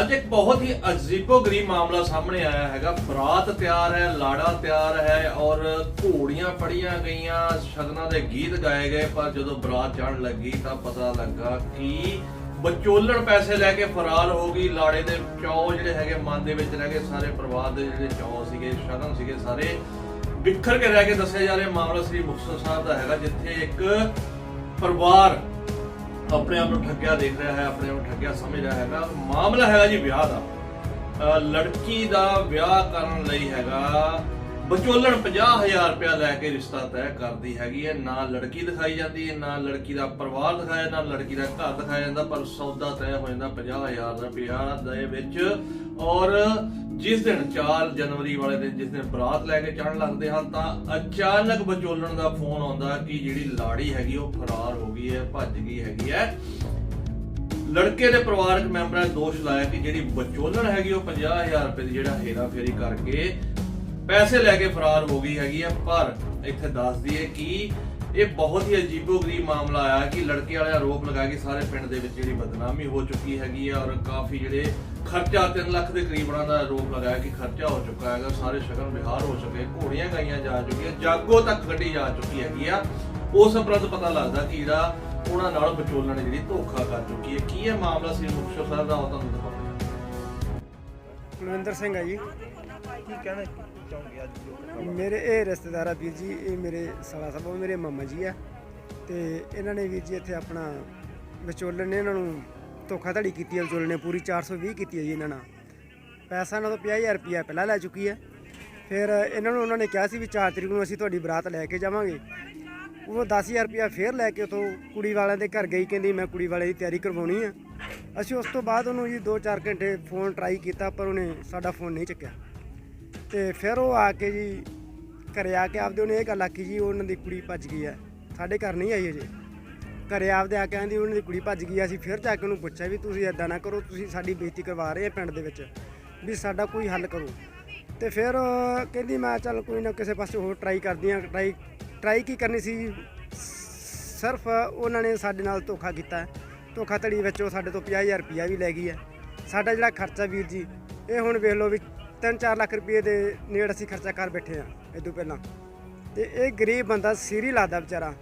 ਅੱਜ ਇੱਕ ਬਹੁਤ ਹੀ ਅਜੀਬੋ-ਗਰੀਬ ਮਾਮਲਾ ਸਾਹਮਣੇ ਆਇਆ ਹੈਗਾ। ਬਰਾਤ ਤਿਆਰ ਹੈ, ਲਾੜਾ ਤਿਆਰ ਹੈ ਔਰ ਘੋੜੀਆਂ ਫੜੀਆਂ ਗਈਆਂ, ਸ਼ਗਨਾਂ ਦੇ ਗੀਤ ਗਾਏ ਗਏ, ਪਰ ਜਦੋਂ ਬਰਾਤ ਚੜ੍ਹਨ ਲੱਗੀ ਤਾਂ ਪਤਾ ਲੱਗਾ ਕਿ ਬਚੋਲਣ ਪੈਸੇ ਲੈ ਕੇ ਫਰਾਰ ਹੋ ਗਈ। ਲਾੜੇ ਦੇ ਚੌ ਜਿਹੜੇ ਹੈਗੇ, ਮਨ ਦੇ ਵਿੱਚ ਰਹਿ ਗਏ। ਸਾਰੇ ਪਰਿਵਾਰ ਦੇ ਜਿਹੜੇ ਚੌ ਸੀਗੇ, ਸ਼ਗਨ ਸੀਗੇ, ਸਾਰੇ ਬਿਖਰ ਕੇ ਰਹਿ ਕੇ ਦੱਸਿਆ ਜਾ ਰਿਹਾ, ਮਾਮਲਾ ਸ੍ਰੀ ਮੁਕਤਸਰ ਸਾਹਿਬ ਦਾ ਹੈਗਾ, ਜਿੱਥੇ ਇੱਕ ਪਰਿਵਾਰ ਆਪਣੇ ਆਪ ਨੂੰ ਠੱਗਿਆ ਦੇਖ ਰਿਹਾ ਹੈ, ਆਪਣੇ ਆਪ ਨੂੰ ਠੱਗਿਆ ਸਮਝ ਰਿਹਾ ਹੈਗਾ। ਮਾਮਲਾ ਹੈਗਾ ਜੀ ਵਿਆਹ ਦਾ। ਅਹ ਲੜਕੀ ਦਾ ਵਿਆਹ ਕਰਨ ਲਈ ਹੈਗਾ ਵਿਚੋਲਣ 50000 ਰੁਪਇਆ ਲੈ ਕੇ ਰਿਸ਼ਤਾ ਤੈਅ ਕਰਦੀ ਹੈਗੀ ਹੈ। ਨਾ ਲੜਕੀ ਦਿਖਾਈ ਜਾਂਦੀ ਹੈ, ਨਾ ਲੜਕੀ ਦਾ ਪਰਿਵਾਰ ਦਿਖਾਇਆ ਨਾ ਲੜਕੀ ਦਾ ਘਰ ਦਿਖਾਇਆ ਜਾਂਦਾ, ਪਰ ਸੌਦਾ ਤੈਅ ਹੋ ਜਾਂਦਾ 50000 ਰੁਪਇਆ ਦੇ ਵਿੱਚ। ਔਰ ਜਿਸ ਦਿਨ 4 ਜਨਵਰੀ ਵਾਲੇ ਦਿਨ, ਜਿਸ ਦਿਨ ਬਰਾਤ ਲੈ ਕੇ ਚੜਨ ਲੱਗਦੇ ਹਨ, ਤਾਂ ਅਚਾਨਕ ਵਿਚੋਲਣ ਦਾ ਫੋਨ ਆਉਂਦਾ ਕਿ ਜਿਹੜੀ ਲਾੜੀ ਹੈਗੀ, ਉਹ ਫਰਾਰ ਹੋ ਗਈ ਹੈ, ਭੱਜ ਗਈ ਹੈਗੀ ਹੈ। ਲੜਕੇ ਦੇ ਪਰਿਵਾਰਕ ਮੈਂਬਰਾਂ ਨੇ ਦੋਸ਼ ਲਾਇਆ ਕਿ ਜਿਹੜੀ ਵਿਚੋਲਣ ਹੈਗੀ, ਉਹ 50000 ਰੁਪਏ ਦੀ ਜਿਹੜਾ ਹੇਰਾ ਫੇਰੀ ਕਰਕੇ ਪੈਸੇ ਲੈ ਕੇ ਫਰਾਰ ਹੋ ਗਈ ਹੈਗੀ ਆ, ਪਰ ਇੱਥੇ ਦੱਸ ਦਈਏ ਕਿ ਇਹ ਬਹੁਤ ਹੀ ਅਜੀਬੋ-ਗਰੀਬ ਮਾਮਲਾ ਆਇਆ ਕਿ ਲੜਕੇ ਵਾਲੇ ਆਰੋਪ ਲਗਾ ਕੇ ਸਾਰੇ ਪਿੰਡ ਦੇ ਵਿੱਚ ਜਿਹੜੀ ਬਦਨਾਮੀ ਹੋ ਚੁੱਕੀ ਹੈਗੀ ਆ ਔਰ ਕਾਫੀ ਜਿਹੜੇ ਖਰਚਾ 3 ਲੱਖ ਦੇ ਕਰੀਬ ਉਹਨਾਂ ਦਾ ਆਰੋਪ ਲਗਾਇਆ ਕਿ ਖਰਚਾ ਹੋ ਚੁੱਕਾ ਹੈਗਾ, ਸਾਰੇ ਸ਼ਗਨ ਵਿਹਾਰ ਹੋ ਚੁੱਕੇ, ਘੋੜੀਆਂ ਗਾਈਆਂ ਜਾ ਚੁੱਕੀਆਂ, ਜਾਗੋ ਤੱਕ ਗੱਡੀ ਜਾ ਚੁੱਕੀ ਹੈਗੀ ਆ। ਉਸ ਉਪਰੰਤ ਪਤਾ ਲੱਗਦਾ ਕਿ ਜਿਹੜਾ ਉਹਨਾਂ ਨਾਲ ਵਿਚੋਲਣ ਨੇ ਜਿਹੜੀ ਧੋਖਾ ਕਰ ਚੁੱਕੀ ਹੈ। ਕੀ ਇਹ ਮਾਮਲਾ ਸੀ, ਮੁਕਤਸਰ ਸਾਹਿਬ ਦਾ ਉਹ ਤੁਹਾਨੂੰ ਦਿਖਾਉਂਦੇ ਹਾਂ। ਸਿੰਘ ਆ ਜੀ। ਕੀ ਕਹਿਣਾ ਚਾਹੁੰਗੇ ਅੱਜ ਜੋ ਘਟਨਾ ਮੇਰੇ ਇਹ ਰਿਸ਼ਤੇਦਾਰ ਆ ਵੀਰ ਜੀ, ਇਹ ਮੇਰੇ ਸਾਲਾ ਸਾਹਿਬ, ਉਹ ਮੇਰੇ ਮਾਮਾ ਜੀ ਆ। ਤੇ ਇਹਨਾਂ ਨੇ ਵੀਰ ਜੀ ਇੱਥੇ ਆਪਣਾ ਵਿਚੋਲਣ ਨੇ ਇਹਨਾਂ ਨੂੰ ਧੋਖਾਧੜੀ ਕੀਤੀ ਹੈ ਵਿਚੋਲਣ ਨੇ ਪੂਰੀ 420 ਕੀਤੀ ਹੈ ਜੀ ਇਹਨਾਂ ਨਾਲ। ਪੈਸਾ ਇਹਨਾਂ ਤੋਂ 50000 ਰੁਪਇਆ ਪਹਿਲਾਂ ਲੈ ਚੁੱਕੀ ਹੈ ਫਿਰ ਇਹਨਾਂ ਨੂੰ ਉਹਨਾਂ ਨੇ ਕਿਹਾ ਸੀ ਵੀ 4 ਤਰੀਕ ਨੂੰ ਅਸੀਂ ਤੁਹਾਡੀ ਬਰਾਤ ਲੈ ਕੇ ਜਾਵਾਂਗੇ। ਉਹ 10000 ਰੁਪਇਆ ਫੇਰ ਲੈ ਕੇ ਉਥੋਂ ਕੁੜੀ ਵਾਲਿਆਂ ਦੇ ਘਰ ਗਈ, ਕਹਿੰਦੀ ਮੈਂ ਕੁੜੀ ਵਾਲੇ ਦੀ ਤਿਆਰੀ ਕਰਵਾਉਣੀ ਆ। ਅਸੀਂ ਉਸ ਤੋਂ ਬਾਅਦ ਉਹਨੂੰ ਜੀ 2-4 ਘੰਟੇ ਫੋਨ ਟਰਾਈ ਕੀਤਾ, ਪਰ ਉਹਨੇ ਸਾਡਾ ਫੋਨ ਨਹੀਂ ਚੱਕਿਆ। ਤੇ ਫਿਰ ਉਹ ਆ ਕੇ ਜੀ ਘਰੇ ਆ ਕੇ ਆਪਦੇ ਉਹਨੇ ਇਹ ਗੱਲ ਆਖੀ ਜੀ, ਉਹਨਾਂ ਦੀ ਕੁੜੀ ਭੱਜ ਗਈ ਹੈ ਸਾਡੇ ਘਰ ਨਹੀਂ ਆਈ ਅਜੇ। ਘਰੇ ਆਪਦੇ ਆ ਕੇ ਕਹਿੰਦੀ ਉਹਨਾਂ ਦੀ ਕੁੜੀ ਭੱਜ ਗਈ ਅਸੀਂ ਫਿਰ ਜਾ ਕੇ ਉਹਨੂੰ ਪੁੱਛਿਆ ਵੀ ਤੁਸੀਂ ਐਦਾਂ ਨਾ ਕਰੋ, ਤੁਸੀਂ ਸਾਡੀ ਬੇਇੱਜ਼ਤੀ ਕਰਵਾ ਰਹੇ ਆ ਪਿੰਡ ਦੇ ਵਿੱਚ, ਵੀ ਸਾਡਾ ਕੋਈ ਹੱਲ ਕਰੋ। ਤੇ ਫਿਰ ਕਹਿੰਦੀ, ਮੈਂ ਚੱਲ ਕੋਈ ਨਾ ਕਿਸੇ ਪਾਸੇ ਹੋਰ ਟਰਾਈ ਕਰਦੀ ਆ। ਟਰਾਈ ਟਰਾਈ ਕੀ ਕਰਨੀ ਸੀ? ਸਿਰਫ ਉਹਨਾਂ ਨੇ ਸਾਡੇ ਨਾਲ ਧੋਖਾ ਕੀਤਾ। ਹੈ। ਧੋਖਾਧੜੀ ਵਿੱਚ ਉਹ ਸਾਡੇ ਤੋਂ 50000 ਰੁਪਇਆ ਵੀ ਲੈ ਗਈ ਹੈ ਸਾਡਾ ਜਿਹੜਾ ਖਰਚਾ ਵੀਰ ਜੀ, ਇਹ ਹੁਣ ਵੇਖ ਲਓ ਵੀ 3-4 ਲੱਖ ਰੁਪਏ ਦੇ ਨੇੜ ਅਸੀਂ ਖਰਚਾ ਕਰ ਬੈਠੇ ਆ ਇਦੋਂ ਪਹਿਲਾਂ। ਤੇ ਇਹ ਗਰੀਬ ਬੰਦਾ ਸੀਰੀ ਲਾਦਾ ਵਿਚਾਰਾ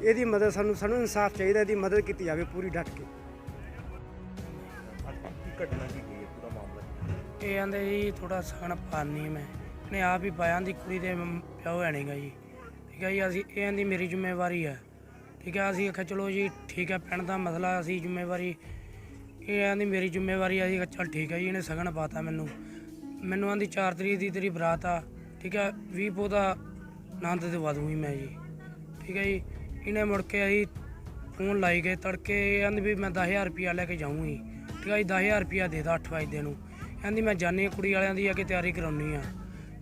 ਇਹਦੀ ਮਦਦ ਸਾਨੂੰ ਸਾਨੂੰ ਇਨਸਾਫ ਚਾਹੀਦਾ ਇਹਦੀ ਮਦਦ ਕੀਤੀ ਜਾਵੇ ਪੂਰੀ ਡਟ ਕੇ। ਅੱਜ ਕੀ ਘਟਨਾ ਕੀ ਹੋਈ ਹੈ? ਪੂਰਾ ਮਾਮਲਾ ਇਹ ਆਂਦੇ ਜੀ ਥੋੜਾ ਸਖਣ ਪਾਣੀ ਮੈਂ। ਨੇ ਆਪ ਹੀ ਪਾਇਆ ਦੀ ਕੁੜੀ ਦੇ ਪਿਓ ਹੈ ਨਹੀਂਗਾ ਜੀ। ਠੀਕ ਹੈ ਜੀ ਅਸੀਂ ਇਹ ਆਂਦੀ ਮੇਰੀ ਜ਼ਿੰਮੇਵਾਰੀ ਹੈ ਠੀਕ ਹੈ ਅਸੀਂ ਆਖਿਆ ਚਲੋ ਜੀ ਠੀਕ ਹੈ ਪਿੰਡ ਦਾ ਮਸਲਾ ਅਸੀਂ ਜ਼ਿੰਮੇਵਾਰੀ ਇਹ ਆਂਦੀ ਮੇਰੀ ਜ਼ਿੰਮੇਵਾਰੀ ਆ ਅਸੀਂ ਆਖਿਆ ਚੱਲ ਠੀਕ ਹੈ ਜੀ ਇਹਨੇ ਸਗਨ ਪਾਤਾ ਮੈਨੂੰ। ਮੈਨੂੰ ਆਂਦੀ 4 ਤਰੀਕ ਦੀ ਤੇਰੀ ਬਰਾਤ ਆ, ਠੀਕ ਹੈ 20 ਪੋ ਦਾ ਆਨੰਦ ਦੇ ਵਾਦੂਗੀ ਮੈਂ ਜੀ। ਠੀਕ ਹੈ ਜੀ, ਇਹਨੇ ਮੁੜ ਕੇ ਅਸੀਂ ਫੋਨ ਲਾਈ ਗਏ, ਤੜਕੇ ਕਹਿੰਦੀ ਵੀ ਮੈਂ 10000 ਰੁਪਿਆ ਲੈ ਕੇ ਜਾਊਂਗੀ। ਠੀਕ ਹੈ ਜੀ 10000 ਰੁਪਿਆ ਦੇ ਦਾ 8 ਵਜੇ ਨੂੰ। ਕਹਿੰਦੀ ਮੈਂ ਜਾਣੀ ਕੁੜੀ ਵਾਲਿਆਂ ਦੀ ਆ ਕੇ ਤਿਆਰੀ ਕਰਾਉਣੀ ਆ।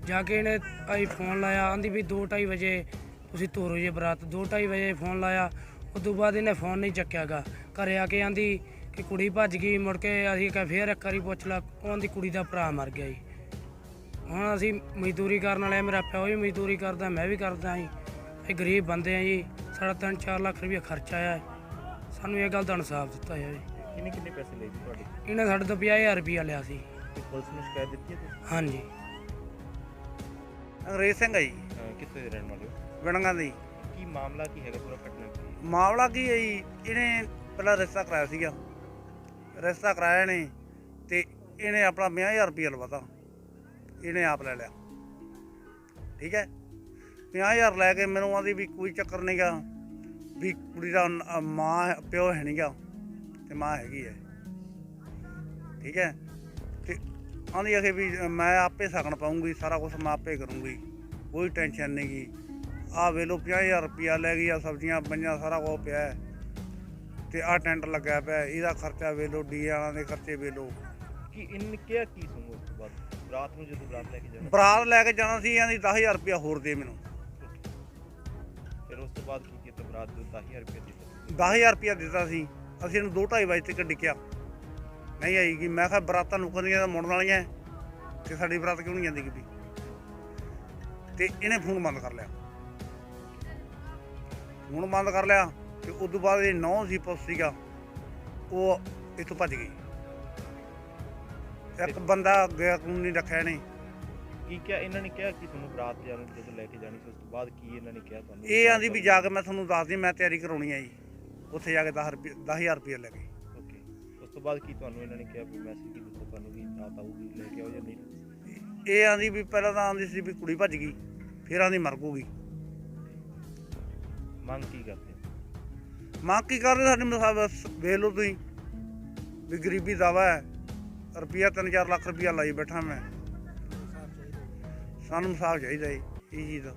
ਜਾ ਕੇ ਇਹਨੇ ਆਈ ਫੋਨ ਲਾਇਆ ਕਹਿੰਦੀ ਵੀ 2:30 ਵਜੇ ਤੁਸੀਂ ਤੋਰੋ ਜੇ ਬਰਾਤ। 2:30 ਵਜੇ ਫੋਨ ਲਾਇਆ ਉਸ ਤੋਂ ਬਾਅਦ ਇਹਨੇ ਫੋਨ ਨਹੀਂ ਚੱਕਿਆਗਾ। ਘਰੇ ਆ ਕੇ ਆਂਦੀ ਕਿ ਕੁੜੀ ਭੱਜ ਗਈ, ਮੁੜ ਕੇ ਅਸੀਂ ਕਿਹਾ ਫੇਰ ਇੱਕ ਵਾਰੀ ਪੁੱਛ ਲਾ ਉਹਦੀ ਕੁੜੀ ਦਾ ਭਰਾ ਮਰ ਗਿਆ ਜੀ। ਹੁਣ ਅਸੀਂ ਮਜ਼ਦੂਰੀ ਕਰਨ ਵਾਲੇ ਆ, ਮੇਰਾ ਪਿਓ ਵੀ ਮਜ਼ਦੂਰੀ ਕਰਦਾ ਮੈਂ ਵੀ ਕਰਦਾ ਜੀ। ਇਹ ਗਰੀਬ ਬੰਦੇ ਆ ਜੀ ਸਾਡਾ 3-4 ਲੱਖ ਰੁਪਏ ਖਰਚਾ ਆਇਆ ਹੈ। ਸਾਨੂੰ ਇਹ ਗੱਲ ਦਾ ਇਨਸਾਫ ਦਿੱਤਾ ਜਾਵੇ। ਕਿੰਨੇ ਕਿੰਨੇ ਪੈਸੇ ਲਏ ਜੀ ਤੁਹਾਡੇ? ਇਹਨੇ ਸਾਡੇ ਤੋਂ 50000 ਰੁਪਇਆ ਲਿਆ ਸੀ। ਤੇ ਪੁਲਿਸ ਨੂੰ ਸ਼ਿਕਾਇਤ ਦਿੱਤੀ ਹੈ ਤੁਸੀਂ? ਹਾਂਜੀ। ਅੰਗਰੇਜ਼ ਸਿੰਘ ਆ ਜੀ। ਅਹ ਕਿੱਥੇ ਦੇ ਰਹਿਣ ਵਾਲੇ ਹੋ? ਵਿਣਗਾ ਦੀ ਕੀ ਮਾਮਲਾ ਕੀ ਹੈਗਾ ਪੂਰਾ ਘਟਨਾ ਕੀ ਹੈ? ਮਾਮਲਾ ਕੀ ਹੈ ਜੀ? ਇਹਨੇ ਪਹਿਲਾਂ ਰਿਸ਼ਤਾ ਕਰਾਇਆ ਸੀਗਾ। ਰਿਸ਼ਤਾ ਕਰਾਇਆ ਨੇ ਤੇ ਇਹਨੇ ਆਪਣਾ 50000 ਰੁਪਏ ਲਵਾਤਾ। ਇਹਨੇ ਆਪ ਲੈ ਲਿਆ। ਠੀਕ ਹੈ? 50000 ਲੈ ਕੇ ਮੈਨੂੰ ਆਂਦੀ ਵੀ ਕੋਈ ਚੱਕਰ ਨਹੀਂਗਾ ਵੀ ਕੁੜੀ ਦਾ ਮਾਂ ਪਿਓ ਹੈ ਨਹੀਂਗਾ ਤੇ ਮਾਂ ਹੈਗੀ ਹੈ। ਠੀਕ ਹੈ? ਤੇ ਆਂਦੀ ਆਖੇ ਵੀ ਮੈਂ ਆਪੇ ਸਗਣ ਪਾਉਂਗੀ, ਸਾਰਾ ਕੁਝ ਮੈਂ ਆਪੇ ਕਰੂੰਗੀ, ਕੋਈ ਟੈਨਸ਼ਨ ਨਹੀਂਗੀ ਆ ਵੇਲੋ 50000 ਰੁਪਿਆ ਲੈ ਗਈ ਆ, ਸਬਜ਼ੀਆਂ ਪੰਜਾਂ ਸਾਰਾ ਕੁਝ ਪਿਆ ਹੈ। ਤੇ ਆ ਟੈਂਟ ਲੱਗਿਆ ਪਿਆ ਇਹਦਾ ਖਰਚਾ ਵੇਲੋ ਡੀ ਵਾਲਾਂ ਦੇ ਖਰਚੇ ਵੇਲੋ ਕੀ ਇਨ ਕਿਹਾ ਕੀ ਸੁਣੋ ਉਸ ਰਾਤ ਨੂੰ ਜਦੋਂ ਰਾਤ ਲੈ ਕੇ ਜਾਣਾ? ਬਰਾਤ ਲੈ ਕੇ ਜਾਣਾ ਸੀ ਆਂਦੀ 10000 ਰੁਪਿਆ ਹੋਰ ਦੇ ਮੈਨੂੰ। ਫਿਰ ਉਸ ਤੋਂ ਬਾਅਦ ਕੀ ਕੀਤਾ ਬਰਾਤ ਨੂੰ 10000 ਰੁਪਏ ਦਿੱਤੇ? 10000 ਰੁਪਿਆ ਦਿੱਤਾ ਸੀ। ਅਸੀਂ ਇਹਨੂੰ 2:30 ਵਜੇ ਤੱਕ ਡਿੱਕਿਆ ਨਹੀਂ ਆਈਗੀ ਮੈਂ ਕਿਹਾ ਬਰਾਤਾਂ ਨੁਕਰੀਆਂ ਮੁੜਨ ਵਾਲੀਆਂ ਤੇ ਸਾਡੀ ਬਰਾਤ ਕਿਉਂ ਨਹੀਂ ਜਾਂਦੀ ਕਿਤੇ? ਤੇ ਇਹਨੇ ਫੋਨ ਬੰਦ ਕਰ ਲਿਆ। ਫੋਨ ਬੰਦ ਕਰ ਲਿਆ ਤੇ ਉਸ ਤੋਂ ਬਾਅਦ ਇਹ ਨੌ ਸੀ ਪੁੱਤ ਸੀਗਾ ਉਹ ਇੱਥੋਂ ਭੱਜ ਗਈ। ਇੱਕ ਬੰਦਾ ਗਿਆ ਕਾਨੂੰਨੀ ਰੱਖਿਆ ਨੇ ਕੀ ਕਿਹਾ? ਇਹਨਾਂ ਨੇ ਕਿਹਾ ਕਿ ਤੁਹਾਨੂੰ ਬਰਾਤ ਜਾਣ ਜਦੋਂ ਲੈ ਕੇ ਜਾਣੀ ਸੀ ਉਸ ਤੋਂ ਬਾਅਦ ਕੀ ਇਹਨਾਂ ਨੇ ਕਿਹਾ ਤੁਹਾਨੂੰ? ਇਹ ਆਂਦੀ ਵੀ ਜਾ ਕੇ ਮੈਂ ਤੁਹਾਨੂੰ ਦੱਸਦੀ ਮੈਂ ਤਿਆਰੀ ਕਰਾਉਣੀ ਆ ਜੀ। ਉੱਥੇ ਜਾ ਕੇ 10 ਰੁਪਏ 10000 ਰੁਪਏ ਲੈ ਕੇ। ਓਕੇ। ਉਸ ਤੋਂ ਬਾਅਦ ਕੀ ਤੁਹਾਨੂੰ ਇਹਨਾਂ ਨੇ ਕਿਹਾ ਵੀ ਮੈਸੇਜ ਕੀ ਦਿੱਤਾ ਤੁਹਾਨੂੰ ਵੀ ਬਰਾਤ ਆਊਗੀ ਲੈ ਕੇ ਆਓ ਜਾਂ ਨਹੀਂ? ਇਹ ਆਂਦੀ ਵੀ ਪਹਿਲਾਂ ਤਾਂ ਆਂਦੀ ਸੀ ਵੀ ਕੁੜੀ ਭੱਜ ਗਈ ਫਿਰ ਆਂਦੀ ਮਰ ਗੂਗੀ। ਮੰਗ ਕੀ ਕਰਦੇ? ਮੰਗ ਕੀ ਕਰਦੇ ਸਾਡੇ ਮਸਾਬ ਵੇਖ ਲਓ ਤੁਸੀਂ ਵੀ ਗਰੀਬੀ ਦਾਵਾ ਹੈ। ਰੁਪਿਆ 3-4 ਲੱਖ ਰੁਪਿਆ ਲਾਈ ਬੈਠਾ ਮੈਂ। ਸਾਨੂੰ ਇਨਸਾਫ ਚਾਹੀਦਾ ਜੀ ਇਹ ਚੀਜ਼ ਦਾ।